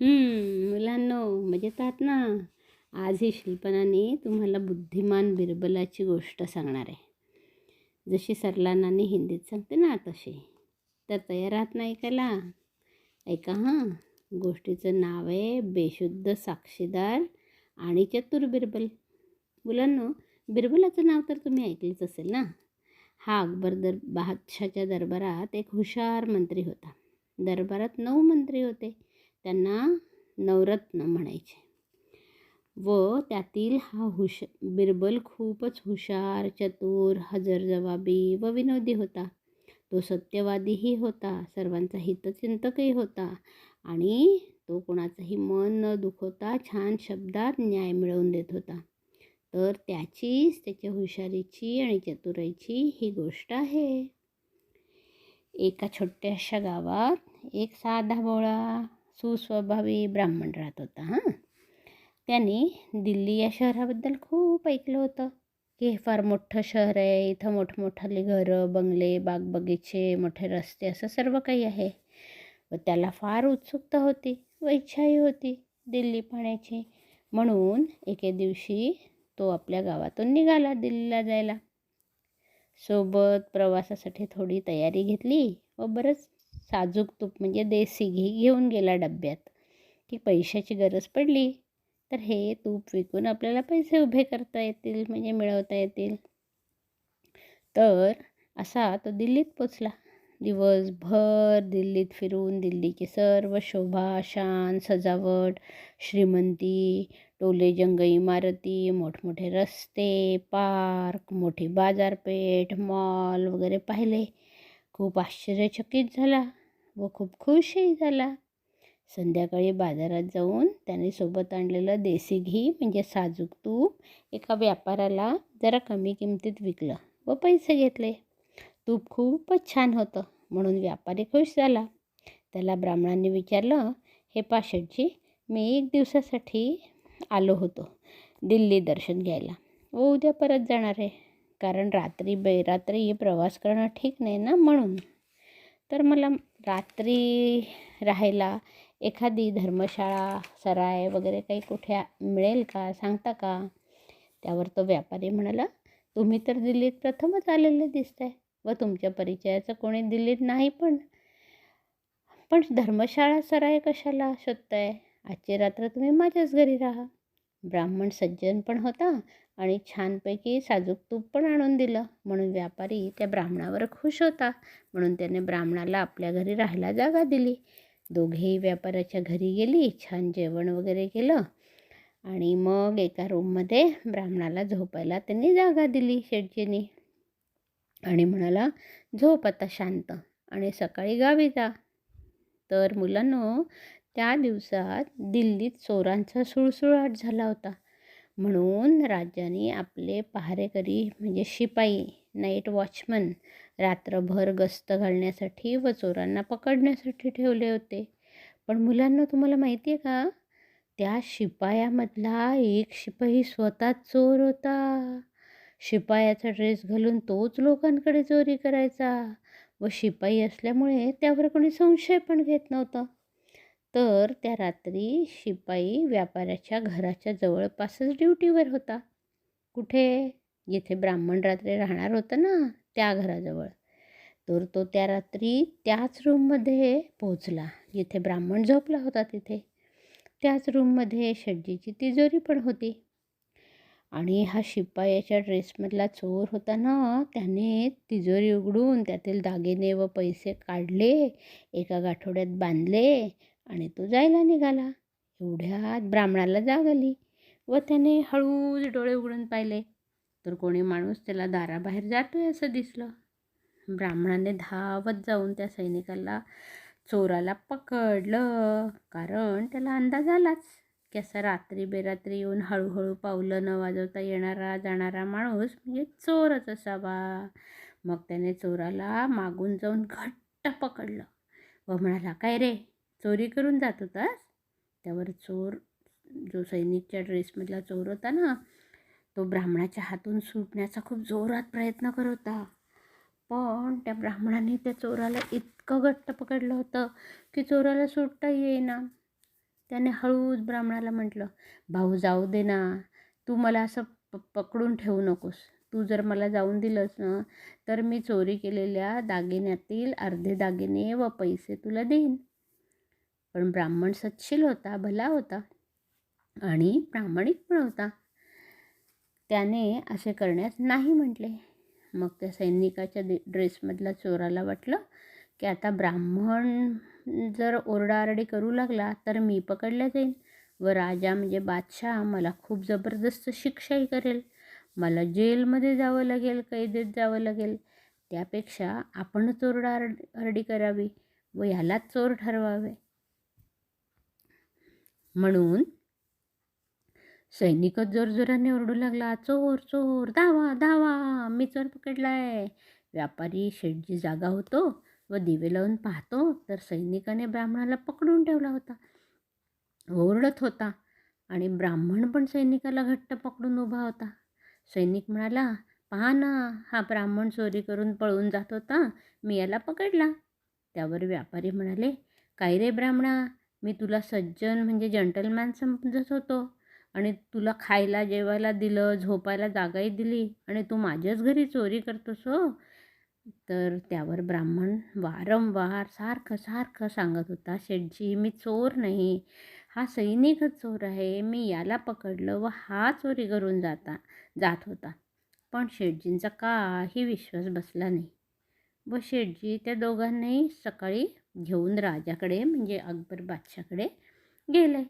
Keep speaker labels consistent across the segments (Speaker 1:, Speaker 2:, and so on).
Speaker 1: मुलांनो म्हणजे मजेत आहात ना आज ही शिल्पनाने तुम्हाला बुद्धिमान बिरबलाची गोष्ट सांगणार आहे. जशी सरलानाने हिंदीत सांगते ना तशी. तर तयार आहात ना ऐकायला? ऐका हां. गोष्टीचं नाव आहे बेशुद्ध साक्षीदार आणि चतुर बिरबल. मुलांनो बिरबलाचं नाव तर तुम्ही ऐकलंच असेल ना? हा अकबर दर बादशाच्या दरबारात एक हुशार मंत्री होता. दरबारात नऊ मंत्री होते. त्यांना नवरत्न म्हणायचे. व त्यातील हा हुश बिरबल खूपच हुशार चतुर हजरजबाबी व विनोदी होता. तो सत्यवादीही होता सर्वांचा हितचिंतकही होता आणि तो कोणाचंही मन न दुखवता छान शब्दात न्याय मिळवून देत होता. तर त्याचीच त्याच्या हुशारीची आणि चतुराईची ही गोष्ट आहे. एका छोट्याशा गावात एक साधा भोळा सुस्वभावी ब्राह्मण राहत होता हां. त्याने दिल्ली या शहराबद्दल खूप ऐकलं होतं की हे फार मोठं शहर आहे इथं मोठमोठाले घरं बंगले बाग बगीचे मोठे रस्ते असं सर्व काही आहे. व त्याला फार उत्सुकता होती व इच्छाही होती दिल्ली पाहण्याची म्हणून एके दिवशी तो आपल्या गावातून निघाला दिल्लीला जायला. सोबत प्रवासासाठी थोडी तयारी घेतली व बरंच साजूक तूप म्हणजे देसी घी घेऊन गेला डब्यात. की पैशाची गरज पडली तर हे तूप विकून आपल्याला पैसे उभे करता येतील म्हणजे मिळवता येतील. तर असा तो दिल्लीत पोचला. दिवसभर दिल्लीत फिरून दिल्लीची सर्व शोभा शान सजावट श्रीमंती टोले जंग इमारती मोठमोठे रस्ते पार्क मोठी बाजारपेठ मॉल वगैरे पाहिले. खूप आश्चर्यचकित झाला. व खूप खुशही झाला. संध्याकाळी बाजारात जाऊन त्याने सोबत आणलेलं देसी घी म्हणजे साजूक तूप एका व्यापाराला जरा कमी किमतीत विकलं व पैसे घेतले. तूप खूपच छान होतं म्हणून व्यापारी खुश झाला. त्याला ब्राह्मणांनी विचारलं हे पाशेटजी मी एक दिवसासाठी आलो होतो दिल्ली दर्शन घ्यायला. व उद्या परत जाणार आहे. कारण रात्री बेरात्री प्रवास करणं ठीक नाही ना म्हणून. तर मला रात्री राहायला एखादी धर्मशाळा सराय वगैरे काही कुठे मिळेल का? सांगता का? त्यावर तो व्यापारी म्हणाला तुम्ही तर दिल्लीत प्रथमच आलेले दिसत आहे व तुमच्या परिचयाचं कोणी दिल्लीत नाही पण पण धर्मशाळा सराय कशाला शोधताय? आजची रात्र तुम्ही माझ्याच घरी राहा. ब्राह्मण सज्जन पण होता आणि छानपैकी साजूक तूप पण आणून दिलं. म्हणून व्यापारी त्या ब्राह्मणावर खुश होता. म्हणून त्याने ब्राह्मणाला आपल्या घरी राहायला जागा दिली. दोघेही व्यापाऱ्याच्या घरी गेली छान जेवण वगैरे केलं आणि मग एका रूममध्ये ब्राह्मणाला झोपायला त्यांनी जागा दिली शेटजीनी आणि म्हणाला झोप आता शांत आणि सकाळी गावी जा. तर मुलांनो त्या दिवसात दिल्लीत चोरांचा सुळसुळाट झाला होता. म्हणून राजाने आपले पहारेकरी म्हणजे शिपाई नाईट वॉचमन रात्रभर गस्त घालण्यासाठी व चोरांना पकडण्यासाठी ठेवले होते. पण मुलांना तुम्हाला माहिती आहे का? त्या शिपायामधला एक शिपाई स्वतः चोर होता. शिपायाचा ड्रेस घालून तोच लोकांकडे चोरी करायचा व शिपाई असल्यामुळे त्यावर कोणी संशय पण घेत नव्हतं. तर त्या रात्री शिपाई व्यापाऱ्याच्या घराच्या जवळपासच ड्युटीवर होता. कुठे? जिथे ब्राह्मण रात्री राहणार होतं ना त्या घराजवळ. तर तो त्या रात्री त्याच रूममध्ये पोहोचला. जिथे ब्राह्मण झोपला होता तिथे. त्याच रूममध्ये शेटजीची तिजोरी पण होती. आणि हा शिपायाच्या ड्रेसमधला चोर होता ना त्याने तिजोरी उघडून त्यातील दागिने व पैसे काढले एका गाठोड्यात बांधले आणि तो जायला निघाला. एवढ्यात ब्राह्मणाला जाग आली व त्याने हळूच डोळे उघडून पाहिले. तर कोणी माणूस त्याला दाराबाहेर जातोय असं दिसलं. ब्राह्मणाने धावत जाऊन त्या सैनिकाला चोराला पकडलं. कारण त्याला अंदाज आलाच की असा रात्री बेरात्री येऊन हळूहळू पावलं न वाजवता येणारा जाणारा माणूस म्हणजे चोरच असावा. मग त्याने चोराला मागून जाऊन घट्ट पकडलं व म्हणाला काय रे? चोरी करून जात होतास त्यावर चोर जो सैनिकच्या ड्रेसमधला चोर होता ना तो ब्राह्मणाच्या हातून सुटण्याचा खूप जोरात प्रयत्न करत होता. पण त्या ब्राह्मणाने त्या चोराला इतकं घट्ट पकडलं होतं की चोराला सुटता येईना. त्याने हळूच ब्राह्मणाला म्हटलं भाऊ जाऊ दे ना. तू मला असं प पकडून ठेवू नकोस. तू जर मला जाऊन दिलंस ना तर मी चोरी केलेल्या दागिन्यातील अर्धे दागिने व पैसे तुला देईन. पण ब्राह्मण सच्छील होता भला होता आणि प्रामाणिक पण होता. त्याने असे करण्यास नाही म्हटले. मग त्या सैनिकाच्या दे ड्रेसमधल्या चोराला वाटलं की आता ब्राह्मण जर ओरडाआरडी करू लागला तर मी पकडल्या जाईन व राजा म्हणजे बादशाह मला खूप जबरदस्त शिक्षाही करेल. मला जेलमध्ये जावं लागेल कैदेत जावं लागेल. त्यापेक्षा आपणच ओरडाआरडी करावी व ह्यालाच चोर ठरवावे. म्हणून सैनिकच जोरजोराने ओरडू लागला चोर चोर धावा धावा मी चोर पकडलाय. व्यापारी शेटजी जागा होतो व दिवे लावून पाहतो तर सैनिकाने ब्राह्मणाला पकडून ठेवला होता. ओरडत होता आणि ब्राह्मण पण सैनिकाला घट्ट पकडून उभा होता. सैनिक म्हणाला पहा ना हा ब्राह्मण चोरी करून पळून जात होता मी याला पकडला. त्यावर व्यापारी म्हणाले काय रे ब्राह्मणा मी तुला सज्जन म्हणजे जंटलमॅन समजत होतो. आणि तुला खायला जेवायला दिलं झोपायला जागाही दिली आणि तू माझ्याच घरी चोरी करतोस हो. तर त्यावर ब्राह्मण वारंवार सारखं सारखं सांगत होता शेठजी मी चोर नाही. हा सैनिकच चोर आहे. मी याला पकडलं व हा चोरी करून जाता जात होता. पण शेठजींचा काही विश्वास बसला नाही. व शेठजी त्या दोघांनाही सकाळी घेऊन राजाकडे म्हणजे अकबर बादशाकडे गेले.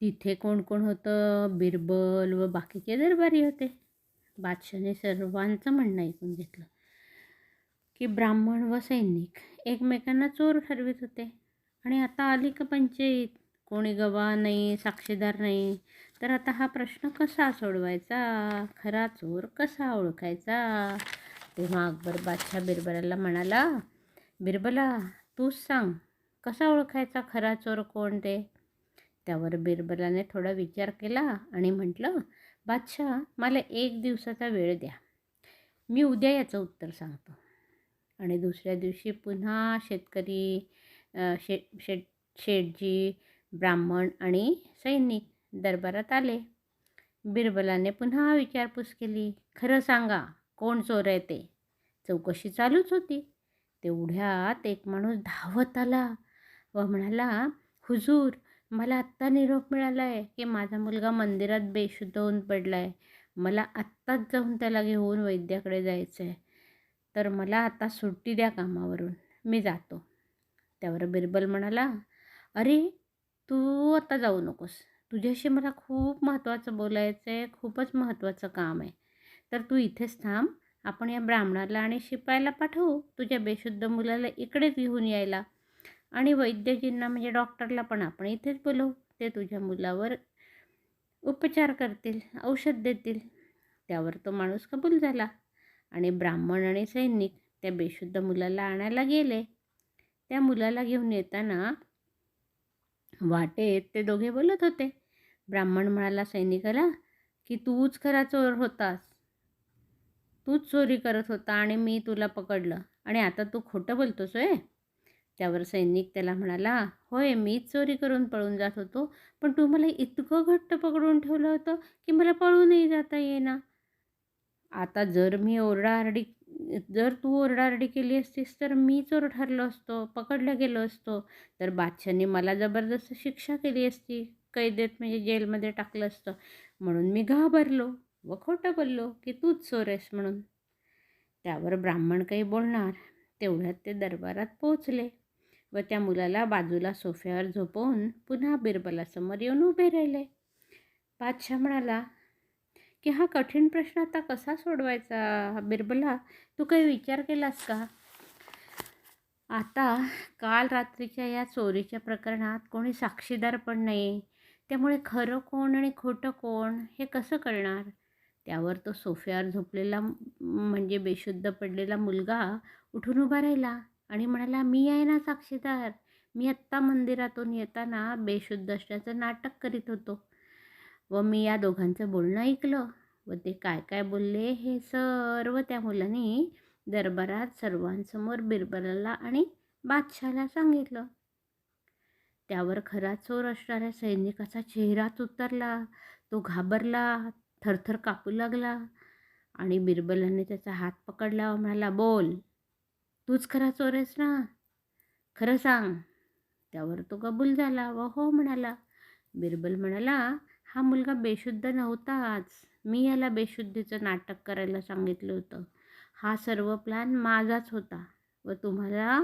Speaker 1: तिथे कोण कोण होतं? बिरबल व बाकीचे दरबारी होते. बादशाने सर्वांचं म्हणणं ऐकून घेतलं की ब्राह्मण व सैनिक एकमेकांना चोर ठरवित होते. आणि आता आली का पंचायत? कोणी गवा नाही साक्षीदार नाही. तर आता हा प्रश्न कसा सोडवायचा? खरा चोर कसा ओळखायचा? तेव्हा अकबर बादशाह बिरबलाला म्हणाला बिरबला तूच सांग कसा ओळखायचा खरा चोर कोण ते? त्यावर बिरबलाने थोडा विचार केला आणि म्हटलं बादशाह मला एक दिवसाचा वेळ द्या. मी उद्या याचं उत्तर सांगतो. आणि दुसऱ्या दिवशी पुन्हा शेतकरी शे शेट शेठजी ब्राह्मण आणि सैनिक दरबारात आले. बिरबलाने पुन्हा विचारपूस केली खरं सांगा कोण चोर आहे ते? चौकशी चालूच होती. तेवढ्यात एक माणूस धावत आला व म्हणाला हुजूर मला आत्ता निरोप मिळाला आहे की माझा मुलगा मंदिरात बेशुद्ध होऊन पडला आहे मला आत्ताच जाऊन त्याला घेऊन वैद्याकडे जायचं आहे तर मला आता सुट्टी द्या कामावरून. मी जातो. त्यावर बिरबल म्हणाला अरे तू आता जाऊ नकोस. तुझ्याशी मला खूप महत्त्वाचं बोलायचं आहे खूपच महत्त्वाचं काम आहे. तर तू इथेच थांब. आपण या ब्राह्मणाला आणि शिपायला पाठवू? तुझ्या बेशुद्ध मुलाला इकडेच घेऊन यायला. आणि वैद्यजींना म्हणजे डॉक्टरला पण आपण इथेच बोलवू. ते तुझ्या मुलावर उपचार करतील औषध देतील. त्यावर तो माणूस कबूल झाला. आणि ब्राह्मण आणि सैनिक त्या बेशुद्ध मुलाला आणायला गेले. त्या मुलाला घेऊन येताना वाटेत ते दोघे बोलत होते. ब्राह्मण म्हणाला सैनिकाला की तूच खरा चोर होतास. तूच चोरी करत होता आणि मी तुला पकडलं. आणि आता तू खोटं बोलतोस आहे त्यावर सैनिक त्याला म्हणाला होय मीच चोरी करून पळून जात होतो पण तू मला इतकं घट्ट पकडून ठेवलं होतं की मला पळूनही जाता येईना. आता जर मी ओरडाआरडी जर तू ओरडाआरडी केली असतीस तर मी चोर ठरलो असतो पकडलं गेलो असतो. तर बादशाने मला जबरदस्त शिक्षा केली असती कैदेत म्हणजे जेलमध्ये टाकलं असतं. म्हणून मी घाबरलो. व खोटं बोललो की तूच सोरेस म्हणून. त्यावर ब्राह्मण काही बोलणार तेवढ्यात ते दरबारात पोचले व त्या मुलाला बाजूला सोफ्यावर झोपवून पुन्हा बिरबलासमोर येऊन उभे राहिले. बादशाह म्हणाला की हा कठीण प्रश्न आता कसा सोडवायचा? बिरबला तू काही विचार केलास का? आता काल रात्रीच्या या चोरीच्या प्रकरणात कोणी साक्षीदार पण नाही त्यामुळे खरं कोण आणि खोटं कोण हे कसं कळणार? त्यावर तो सोफ्यावर झोपलेला म्हणजे बेशुद्ध पडलेला मुलगा उठून उभा राहिला आणि म्हणाला मी आहे ना साक्षीदार. मी आत्ता मंदिरातून येताना बेशुद्ध असण्याचं नाटक करीत होतो. व मी या दोघांचं बोलणं ऐकलं व ते काय काय बोलले हे सर्व त्या मुलांनी दरबारात सर्वांसमोर बिरबलाला आणि बादशाला सांगितलं. त्यावर खरा चोर असणाऱ्या सैनिकाचा चेहराच उतरला तो घाबरला थरथर कापू लागला आणि बिरबलाने त्याचा हात पकडला व म्हणाला बोल तूच खरा चोर आहेस ना? खरं सांग. त्यावर तो कबूल झाला व हो म्हणाला. बिरबल म्हणाला हा मुलगा बेशुद्ध नव्हताच. मी याला बेशुद्धीचं नाटक करायला सांगितलं होतं. हा सर्व प्लॅन माझाच होता व तुम्हाला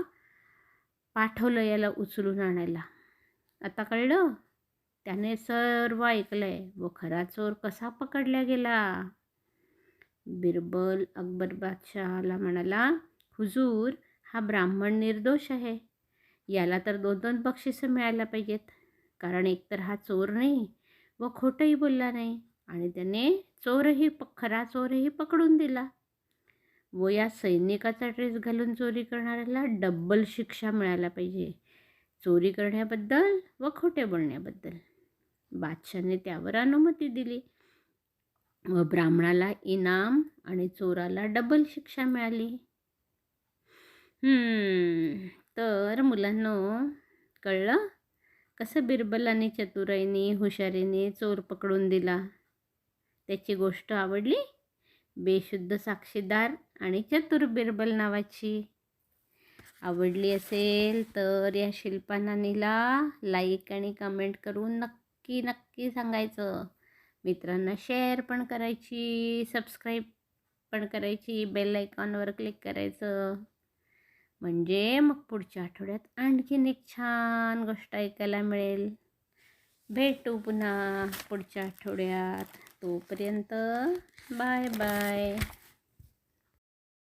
Speaker 1: पाठवलं याला उचलून आणायला. आता कळलं? त्याने सर्व ऐकलंय. व खरा चोर कसा पकडला गेला? बिरबल अकबर बादशहाला म्हणाला हुजूर हा ब्राह्मण निर्दोष आहे. याला तर दोन दोन बक्षिसं मिळायला पाहिजेत. कारण एकतर हा चोर नाही व खोटंही बोलला नाही. आणि त्याने चोरही प खरा चोरही पकडून दिला. व या सैनिकाचा ड्रेस घालून चोरी करणाऱ्याला डब्बल शिक्षा मिळायला पाहिजे. चोरी करण्याबद्दल व खोटे बोलण्याबद्दल. बादशाने त्यावर अनुमती दिली. व ब्राह्मणाला इनाम आणि चोराला डबल शिक्षा मिळाली. तर मुलांनो कळलं? कसं बिरबलाने चतुराईने हुशारीने चोर पकडून दिला? त्याची गोष्ट आवडली? बेशुद्ध साक्षीदार आणि चतुर बिरबल नावाची. आवडली असेल तर या शिल्पानानीला लाईक आणि कमेंट करून नक्की नक्की नक्की सांगायचं. मित्रांना शेअर पण करायची सबस्क्राईब पण करायची बेल आयकॉनवर क्लिक करायचं. म्हणजे मग पुढच्या आठवड्यात आणखीन एक छान गोष्ट ऐकायला मिळेल. भेटू पुन्हा पुढच्या आठवड्यात. तोपर्यंत बाय बाय.